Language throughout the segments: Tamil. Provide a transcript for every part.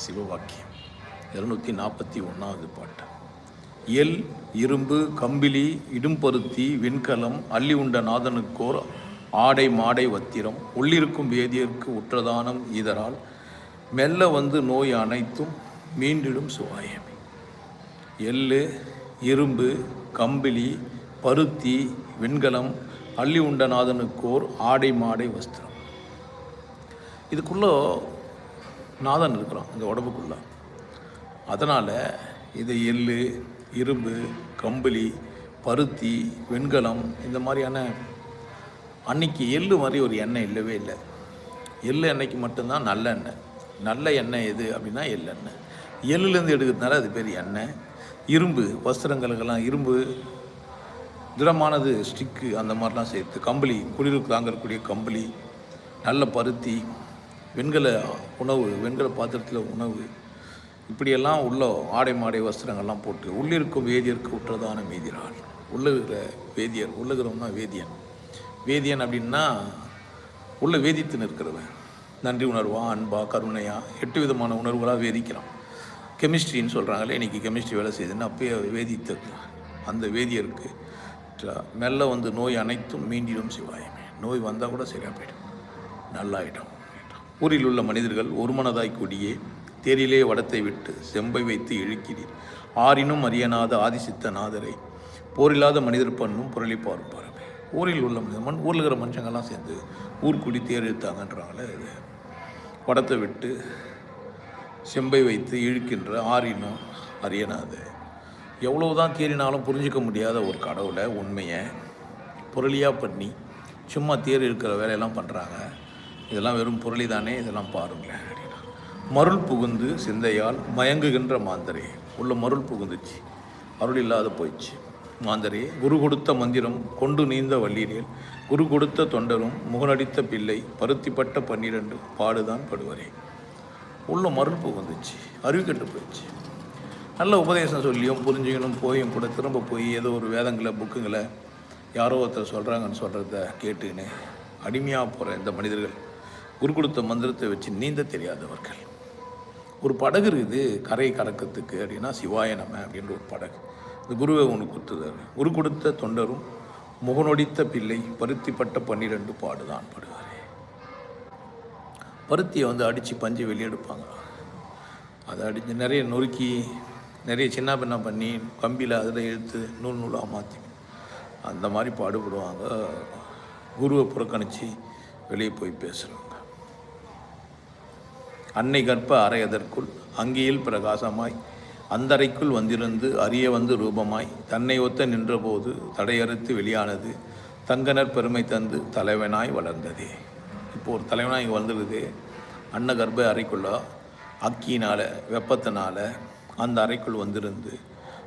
சிவவாக்கியம். இருநூற்றி நாற்பத்தி ஒன்றாவது பாட்டு. எல் இரும்பு கம்பிலி இடும்பருத்தி வெண்கலம் அள்ளி உண்ட நாதனுக்கோர் ஆடை மாடை வத்திரம் உள்ளிருக்கும் வேதியர்க்கு உற்றதானம் இதரால் மெல்ல வந்து நோய் அனைத்தும் மீண்டிடும் சுவாயமே. எள்ளு இரும்பு கம்பிலி பருத்தி வெண்கலம் அள்ளி உண்டநாதனுக்கோர் ஆடை மாடை வஸ்திரம். இதுக்குள்ளே நாதன் இருக்கிறான் இந்த உடம்புக்குள்ள. அதனால் இது எள் இரும்பு கம்பளி பருத்தி வெண்கலம் இந்த மாதிரியான அன்னைக்கு எள் மாதிரி ஒரு எண்ணெய் இல்லவே இல்லை. எள் எண்ணெய்க்கு மட்டும்தான் நல்ல எண்ணெய். நல்ல எண்ணெய் எது அப்படின்னா எள்ளெண்ணெய் எள்ளுலேருந்து எடுக்கிறதுனால அது பேர் எண்ணெய். இரும்பு வஸ்திரங்களுக்கெல்லாம் இரும்பு திடமானது ஸ்டிக்கு அந்த மாதிரிலாம் சேர்த்து கம்பளி குளிருக்கு தாங்கக்கூடிய கம்பளி நல்ல பருத்தி வெண்கல உணவு வெண்கல பாத்திரத்தில் உணவு. இப்படியெல்லாம் உள்ள ஆடை மாடை வஸ்திரங்கள்லாம் போட்டு உள்ளிருக்கும் வேதியருக்கு உற்றதான மீதிரால் உள்ளுகிற வேதியர் உள்ளுகிறவன் தான் வேதியன். வேதியன் அப்படின்னா உள்ள வேதித்து நிற்கிறவன் நன்றி உணர்வா அன்பா கருணையா எட்டு விதமான உணர்வுகளாக வேதிக்கிறான். கெமிஸ்ட்ரின்னு சொல்கிறாங்களே இன்றைக்கி கெமிஸ்ட்ரி வேலை செய்யுதுன்னு அப்பயே வேதித்து அந்த வேதியருக்கு மெல்ல வந்து நோய் அனைத்தும் மீண்டிடும் சிவாயமே. நோய் வந்தால் கூட சரியாக போயிடும். நல்லாயிடும். ஊரில் உள்ள மனிதர்கள் ஒருமனதாய் கூடியே தேரிலே வடத்தை விட்டு செம்பை வைத்து இழுக்கிறீர். ஆறினும் அறியனாத ஆதிசித்த நாதரை போரில்லாத மனிதர் பண்ணும் புரளி பார்ப்பார் ஊரில் உள்ள மனிதர் மண் ஊரில் இருக்கிற மனுஷங்கள்லாம் சேர்ந்து ஊர்க்குடி தேர் இழுத்தாங்கன்றாங்களே இது. வடத்தை விட்டு செம்பை வைத்து இழுக்கின்ற ஆறினும் அறியனாத எவ்வளவுதான் தேறினாலும் புரிஞ்சிக்க முடியாத ஒரு கடவுளை உண்மையை புரளியாக பண்ணி சும்மா தேர் இருக்கிற வேலையெல்லாம் பண்ணுறாங்க இதெல்லாம் வெறும் பொருளி தானே இதெல்லாம் பாருங்களேன் அப்படின்னா. மருள் புகுந்து சிந்தையால் மயங்குகின்ற மாந்தரே. உள்ள மருள் புகுந்துச்சு. அருள் இல்லாத போயிடுச்சு. மாந்தரே குரு கொடுத்த மந்திரம் கொண்டு நீந்த வள்ளீரேல் குரு கொடுத்த தொண்டரும் முகநடித்த பிள்ளை பருத்திப்பட்ட பன்னிரண்டு பாடுதான் படுவரே. உள்ள மருள் புகுந்துச்சு. அறிவு கெட்டு போயிடுச்சு. நல்ல உபதேசம் சொல்லியும் புரிஞ்சுக்கணும் போயும் கூட திரும்ப போய் ஏதோ ஒரு வேதங்களை புக்குங்களை யாரோ ஒருத்தர் சொல்கிறாங்கன்னு சொல்கிறத கேட்டுக்கின்னு அடிமையாக போகிற இந்த மனிதர்கள். குரு கொடுத்த மந்திரத்தை வச்சு நீந்த தெரியாதவர்கள். ஒரு படகு இருக்குது கரை கடக்கத்துக்கு அப்படின்னா சிவாய நம அப்படின்ற ஒரு படகு. இந்த குருவை ஒன்று கொடுத்துதாரு குரு கொடுத்த தொண்டரும் முகநொடித்த பிள்ளை பருத்திப்பட்ட பன்னிரெண்டு பாடுதான் படுவார். பருத்தியை வந்து அடித்து பஞ்சு வெளியெடுப்பாங்க அதை அடித்து நிறைய நொறுக்கி நிறைய சின்ன பின்ன பண்ணி கம்பியில் அதில் இழுத்து நூல் நூலாக மாற்றி அந்த மாதிரி பாடுபடுவாங்க. குருவை புறக்கணித்து வெளியே போய் பேசுகிறாங்க அன்னை கற்ப அறையதற்குள் அங்கியில் பிரகாசமாய் அந்தரைக்குள் வந்திருந்து அறிய வந்து ரூபமாய் தன்னை ஒத்த நின்றபோது தடையறுத்து வெளியானது தங்கனர் பெருமை தந்து தலைவனாய் வளர்ந்ததே. இப்போ ஒரு தலைவனாய் இங்கே வந்துடுது அன்ன கர்ப்ப அறைக்குள்ள அக்கியினால் வெப்பத்தினால் அந்த அறைக்குள் வந்திருந்து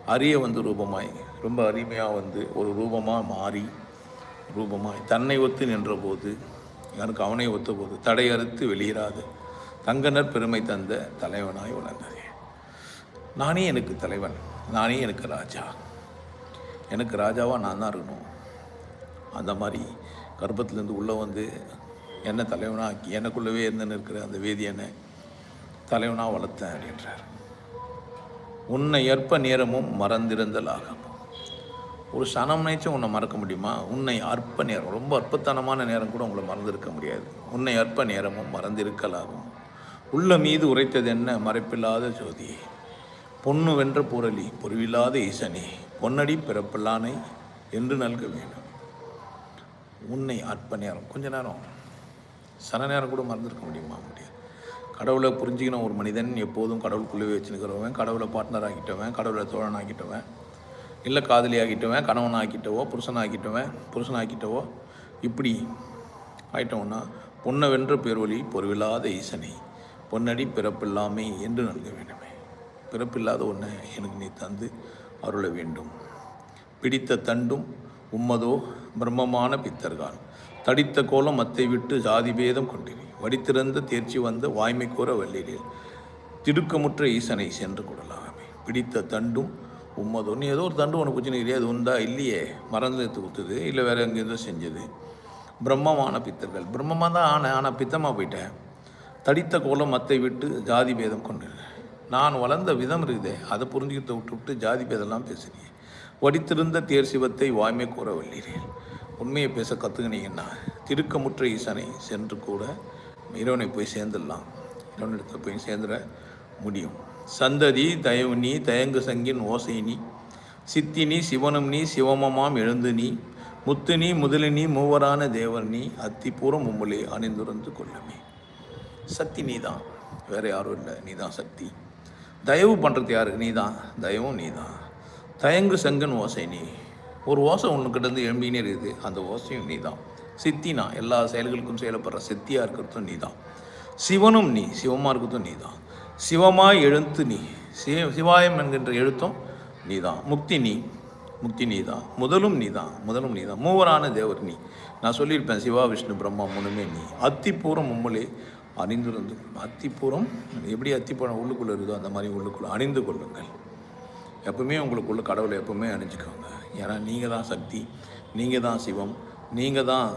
அரிய வந்து ரூபமாய் ரொம்ப அருமையாக வந்து ஒரு ரூபமாக மாறி ரூபமாய் தன்னை ஒத்து நின்றபோது எனக்கு அவனை ஒத்த போது தடையறுத்து வெளியிடாது தங்கனர் பெருமை தந்த தலைவனாய் வளர்ந்ததே நானே எனக்கு தலைவன் நானே எனக்கு ராஜா. எனக்கு ராஜாவாக நான் தான் இருக்கணும். அந்த மாதிரி கர்ப்பத்திலேருந்து உள்ளே வந்து என்ன தலைவனாக எனக்குள்ளவே இருந்துன்னு இருக்கிற அந்த வேதியனை தலைவனாக வளர்த்தேன் அப்படின்றார். உன்னை ஏற்ப நேரமும் மறந்திருந்தல் ஆகும் ஒரு சனம் நினைச்சும் உன்னை மறக்க முடியுமா? உன்னை அற்ப நேரம் ரொம்ப அற்பத்தனமான நேரம் கூட உங்களை மறந்திருக்க முடியாது. உன்னை அற்ப நேரமும் மறந்திருக்கலாகும் உள்ள மீது உரைத்தது என்ன மறைப்பில்லாத ஜோதி பொண்ணு வென்ற புரளி பொருவில்லாத ஈசனே பொன்னடி பிறப்பில்லானை என்று நல்க வேண்டும். உன்னை அற்ப நேரம் கொஞ்ச நேரம். சன நேரம் கூட மறந்துருக்க முடியுமா முடியாது கடவுளை புரிஞ்சுக்கணும் ஒரு மனிதன் எப்போதும் கடவுளுக்குள்ளே வச்சுருக்கிறவன் கடவுளை பார்ட்னர் ஆக்கிட்டவன் கடவுளை தோழன் ஆக்கிட்டவன் இல்லை காதலி ஆக்கிட்டவன் கணவன் ஆக்கிட்டவோ புருஷன் ஆக்கிட்டவன் புருஷன் ஆக்கிட்டவோ இப்படி ஆயிட்டவன்னா பொன்னை வென்ற பேர்வழி பொருவில்லாத ஈசனை பொன்னடி பிறப்பில்லாமை என்று நல்க வேண்டுமே. பிறப்பில்லாத ஒன்றை எனக்கு நீ தந்து அருள வேண்டும். பிடித்த தண்டும் உம்மதோ பிரம்மமான பித்தர்கான். தடித்த கோலம் மத்தை விட்டு ஜாதி பேதம் கொண்டினி. வடித்திறந்த தேர்ச்சி வந்த வாய்மை கூற வல்லிலே திடுக்கமுற்ற ஈசனை சென்று கொள்ளலாமே பிடித்த தண்டும் உம்மதோ. நீ ஏதோ ஒரு தண்டு உனக்கு பிரச்சனை அது உண்டா? இல்லையே. மறந்து எடுத்து கொடுத்தது இல்லை வேறு எங்கேருந்தோ செஞ்சது. பிரம்மமான பித்தர்கள். பிரம்மமாக தான் ஆனேன் ஆனால் பித்தமாக போயிட்டேன் தடித்த கோலம் மத்தை விட்டு ஜாதி பேதம் கொண்டு நான் வளர்ந்த விதம் இருக்குதே அதை புரிஞ்சுக்கிட்ட விட்டு விட்டு ஜாதி பேதெல்லாம் பேசுறீங்க வடித்திருந்த தேர் சிவத்தை வாய்மை கூற வல்லீர்கள் உண்மையை பேச கற்றுக்கினீங்கன்னா திருக்கமுற்ற ஈசனை சென்று கூட இறைவனை போய் சேர்ந்துடலாம். இறைவனிடத்தில் போய் சேர்ந்துட முடியும். சந்ததி தயவு நீ தயங்கு சங்கின் ஓசை நீ. சித்தினி சிவனும் நீ சிவமமாம் எழுந்து நீ. முத்து நீ முதலினி மூவரான தேவர் நீ. அத்திபூரம் மும்மலே அணிந்துரந்து கொள்ளுமே. சக்தி நீ தான் வேறு யாரும் இல்லை. நீ தான் சக்தி. தயவு பண்ணுறது யாருக்கு நீ தான் தயவும் நீ தான் தயங்கு செங்கன் ஓசை நீ. ஒரு ஓசை ஒன்றுக்கிட்ட இருந்து எழும்பினே இருக்குது. அந்த ஓசையும் நீ தான் சித்தினா எல்லா செயல்களுக்கும் செயலப்படுற சித்தியாக இருக்கிறதும் நீ தான் சிவனும் நீ. சிவமாக இருக்கிறதும் நீ தான் சிவமாய் எழுத்து நீ. சிவ சிவாயம் என்கின்ற எழுத்தும் நீ தான் முக்தி நீ. முக்தி நீ தான் முதலும் நீ தான் முதலும் நீ தான் மூவரான தேவர் நீ. நான் சொல்லியிருப்பேன் சிவா விஷ்ணு பிரம்மா மூணுமே நீ. அத்திப்பூரம் மும்மலே அணிந்திருந்து அத்திப்பூரம் எப்படி அத்திப்பழம் உள்ளுக்குள்ளே இருக்குதோ அந்த மாதிரி உள்ளுக்குள்ளே அணிந்து கொள்ளுங்கள். எப்பவுமே உங்களுக்குள்ளே கடவுளை எப்பவுமே அணிஞ்சுக்கோங்க. ஏன்னா நீங்கள் தான் சக்தி நீங்கள் தான் சிவம் நீங்கள் தான்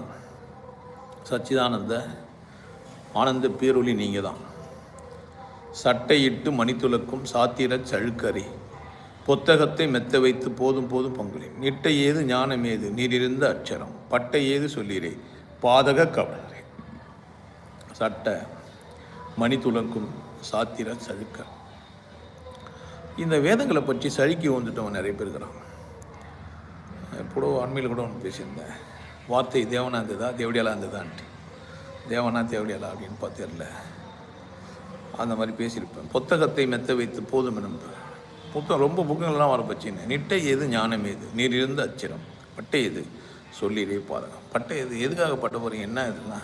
சச்சிதானந்த ஆனந்த பேரொளி நீங்கள் தான். சட்டையிட்டு மணித்துலக்கும் சாத்திர சழுக்கறி புத்தகத்தை மெத்த வைத்து போதும் போதும் பங்குலேன் நிட்டை ஏது ஞானம் ஏது? நீரிருந்த அச்சரம் பட்டை ஏது சொல்லிறே பாதக கவலரே சட்டை துளங்கும் சாத்திர சழுக்க இந்த வேதங்களை பற்றி சழுக்கி வந்துட்டவன் நிறைய பேர் இருக்கிறான். எப்படோ அண்மையில் கூட ஒன்று பேசியிருந்தேன். வார்த்தை தேவனா இருந்ததா தேவடியாலா இருந்ததான்ட்டு தேவனா தேவடியாலா அப்படின்னு பார்த்தேர்ல அந்த மாதிரி பேசியிருப்பேன். புத்தகத்தை மெத்த வைத்து போதும் எனும் புத்தகம் ரொம்ப புக்கங்கள்லாம் வர பச்சின்னு. நிட்டை எது ஞானம் எது? நீர் இருந்த அச்சிரம். பட்டை எது? சொல்லிடே பாருங்கள் பட்டை எது? எதுக்காக பட்ட போகிறீங்க என்ன இதுன்னா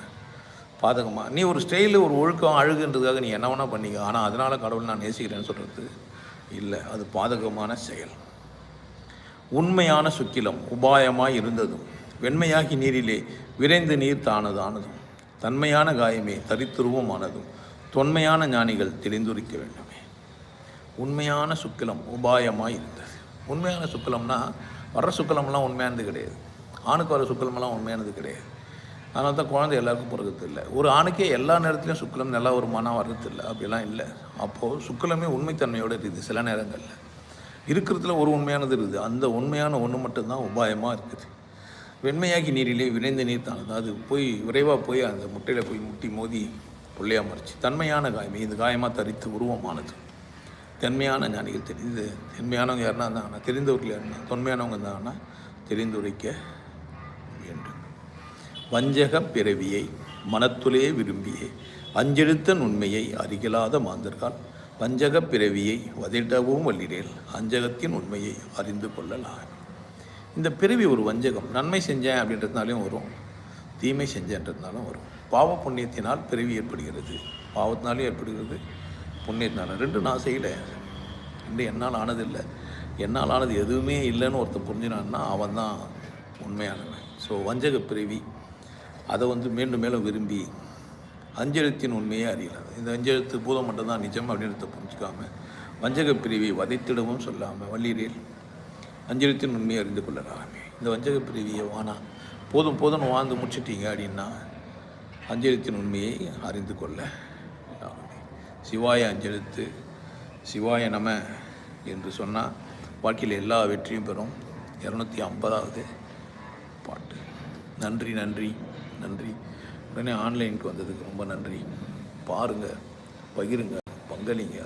பாதகமா? நீ ஒரு ஸ்டைலு ஒரு ஒழுக்கம் அழுகுன்றதுக்காக நீ என்ன வேணால் பண்ணிக்க. ஆனால் அதனால் கடவுள் நான் நேசிக்கிறேன்னு சொல்கிறது இல்லை. அது பாதகமான செயல். உண்மையான சுக்கிலம் உபாயமாக இருந்ததும் வெண்மையாகி நீரிலே விரைந்து நீர் தானதானதும் தன்மையான காயமே தரித்துருவமானதும் தொன்மையான ஞானிகள் தெரிந்துரைக்க வேண்டுமே. உண்மையான சுக்கிலம் உபாயமாக இருந்தது. உண்மையான சுக்கிலம்னா வர்ற சுக்கிலம்லாம் உண்மையானது கிடையாது. ஆணுக்கு வர சுக்கிலமெல்லாம் உண்மையானது கிடையாது. அதனால தான் குழந்தை எல்லாருக்கும் பிறகுறது இல்லை. ஒரு ஆணுக்கே எல்லா நேரத்துலையும் சுக்கலம் நல்லா ஒரு மனம் வர்றது இல்லை. அப்படிலாம் இல்லை. அப்போது சுக்கலமே உண்மைத்தன்மையோடு இருக்குது சில நேரங்களில். இருக்கிறதுல ஒரு உண்மையானது இருக்குது. அந்த உண்மையான ஒன்று மட்டும்தான் உபாயமாக இருக்குது. வெண்மையாகி நீரிலே விரைந்த நீர் தானது அது போய் விரைவாக போய் அந்த முட்டையில் போய் முட்டி மோதி புள்ளையா மறைச்சு தன்மையான காயமே இது காயமாக தரித்து உருவமானது. தன்மையான ஞானிகள் தெரிந்து தன்மையானவங்க யாருன்னா இருந்தாங்கன்னா தெரிந்தவர்கள் யாருன்னா தொன்மையானவங்க இருந்தாங்கன்னா தெரிந்துரைக்க வேண்டும். வஞ்சக பிறவியை மனத்துலே விரும்பியே. அஞ்செழுத்தன் உண்மையை அறிகலாத மாந்தர்கள் வஞ்சக பிறவியை வதிடவும் வல்லிரேல் அஞ்சகத்தின் உண்மையை அறிந்து கொள்ளலாம் இந்த பிறவி ஒரு வஞ்சகம் நன்மை செஞ்சேன் அப்படின்றதுனாலையும் வரும் தீமை செஞ்சேன்றதுனாலும் வரும். பாவ புண்ணியத்தினால் பிறவி ஏற்படுகிறது. பாவத்தினாலும் ஏற்படுகிறது புண்ணியத்தினால. ரெண்டு நான் செய்யலை. ரெண்டு என்னால் ஆனதில்லை. என்னால் ஆனது எதுவுமே இல்லைன்னு ஒருத்தன் புரிஞ்சினான்னா அவன் தான் உண்மையானவன். ஸோ வஞ்சக பிறவி அதை வந்து மீண்டும் மேலும் விரும்பி அஞ்செழுத்தின் உண்மையே அறியலாம். இந்த அஞ்செழுத்து பூதம் மட்டும்தான் நிஜம் அப்படின்றத புரிஞ்சுக்காமல் வஞ்சக பிரிவை வதைத்திடவும் சொல்லாமல் வள்ளியரில் அஞ்செழுத்தின் உண்மையை அறிந்து கொள்ளலாமே. இந்த வஞ்சக பிரிவியை வானா போதும் போதும் வாழ்ந்து முடிச்சிட்டீங்க அப்படின்னா அஞ்செழுத்தின் உண்மையை அறிந்து கொள்ள சிவாய அஞ்செழுத்து சிவாய நம என்று சொன்னால் வாழ்க்கையில் எல்லா வெற்றியும் பெறும். இரநூத்தி ஐம்பதாவது பாட்டு. நன்றி நன்றி. நன்றி. உடனே ஆன்லைனுக்கு வந்ததுக்கு ரொம்ப நன்றி. பாருங்கள் பகிருங்க பங்களிங்க.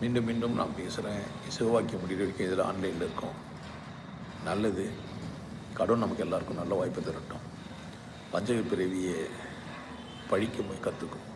மீண்டும் மீண்டும் நான் பேசுகிறேன் சிவவாக்கிய முடிவு வரைக்கும் இதில் ஆன்லைனில் இருக்கோம். நல்லது. கடவுள் நமக்கு எல்லாருக்கும் நல்ல வாய்ப்பு தரட்டும். பஞ்சக பிறவியை பழிக்க போய் கற்றுக்கும்